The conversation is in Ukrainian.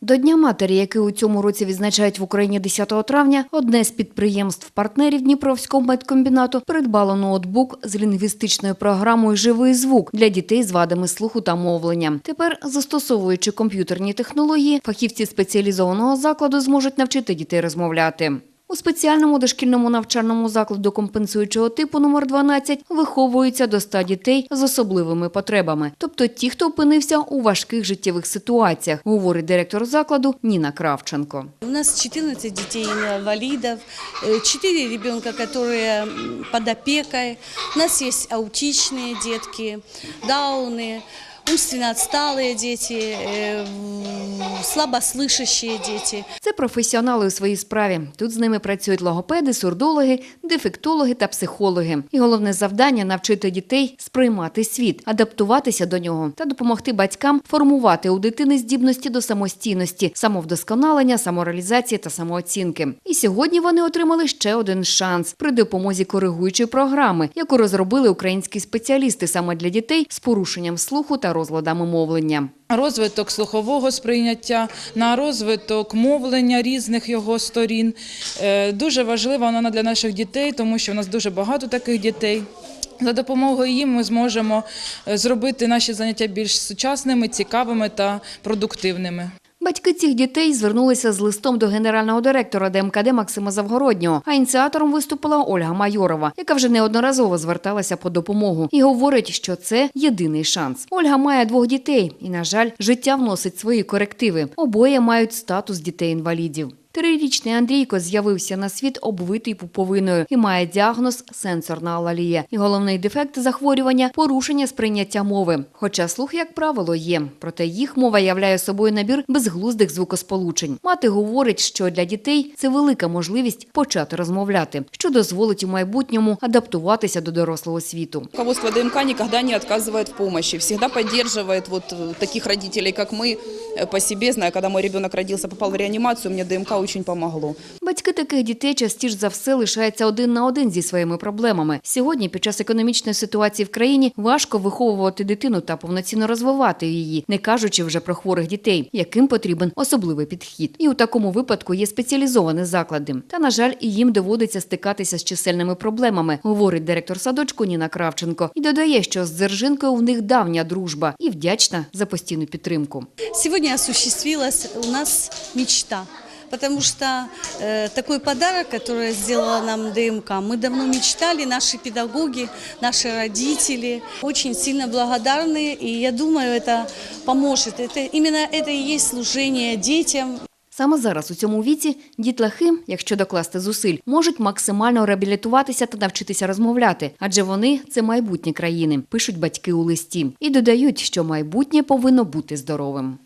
До Дня матері, який у цьому році відзначають в Україні 10 травня, одне з підприємств-партнерів Дніпровського медкомбінату придбало ноутбук з лінгвістичною програмою Живий звук для дітей з вадами слуху та мовлення. Тепер, застосовуючи комп'ютерні технології, фахівці спеціалізованого закладу зможуть навчити дітей розмовляти. У спеціальному дошкільному навчальному закладу компенсуючого типу номер 12 виховуються до 100 дітей з особливими потребами, тобто ті, хто опинився у важких життєвих ситуаціях, говорить директор закладу Ніна Кравченко. У нас 14 детей инвалидов, 4 ребенка, которые м, под опекой. У нас есть аутичные детки, дауны, умственно отсталые дети, э, м, слабослышащие дети. Це професіонали у своїй справі. Тут з ними працюють логопеди, сурдологи, дефектологи та психологи. І головне завдання навчити дітей сприймати світ, адаптуватися до нього та допомогти батькам формувати у дитини здібності до самостійності, самовдосконалення, самореалізації та самооцінки. І сьогодні вони отримали ще один шанс при допомозі коригуючої програми, яку розробили українські спеціалісти саме для дітей з порушенням слуху та розладами мовлення. розвиток слухового сприйняття, на розвиток мовлення різних його сторін. Е, Дуже важлива вона для наших дітей, тому що в нас дуже багато таких дітей. За допомогою їм ми зможемо е, зробити наші заняття більш сучасними, цікавими та продуктивними. Батьки цих дітей звернулися з листом до генерального директора ДМКД Максима Завгороднього. А ініціатором виступила Ольга Майорова, яка вже неодноразово зверталася по допомогу і говорить, що це єдиний шанс. Ольга має двох дітей, і, на жаль, життя вносить свої корективи. Обоє мають статус дітей-інвалідів. Трирічний Андрійко з'явився на світ обвитий пуповиною і має діагноз сенсорна алалія. І головний дефект захворювання порушення сприйняття мови. Хоча слух, як правило, є. Проте їх мова являє собою набір безглуздих звукосполучень. Мати говорить, що для дітей це велика можливість почати розмовляти, що дозволить у майбутньому адаптуватися до дорослого світу. Руководство ДМК никогда не отказывает в помощи, всегда поддерживает вот э, таких родителей, как мы, э, по себе, знаю, когда мой ребенок родился, попал в реанимацию, мне ДМК очень помогло. Батьки таких дітей частіше за все лишаються один на один зі своїми проблемами. Сьогодні, під час економічної ситуації в країні, важко виховувати дитину та повноцінно розвивати її, не кажучи вже про хворих дітей, яким потрібен особливий підхід. І у такому випадку є спеціалізовані заклади. Та на жаль, і їм доводиться стикатися з чисельними проблемами, говорить директор садочку Ніна Кравченко, і додає, що з Дзержинкою в них давня дружба і вдячна за постійну підтримку. Сегодня осуществилась у нас мечта Потому что э, такой подарок, который сделала нам ДМК, мы давно мечтали, наши педагоги, наши родители очень сильно благодарны, и я думаю, это поможет. Это, именно это и есть служение детям, Саме зараз у цьому віці дітлахи, якщо докласти зусиль, можуть максимально реабілітуватися та навчитися розмовляти, адже вони це майбутнє країни, пишуть батьки у листі і додають, що майбутнє повинно бути здоровим.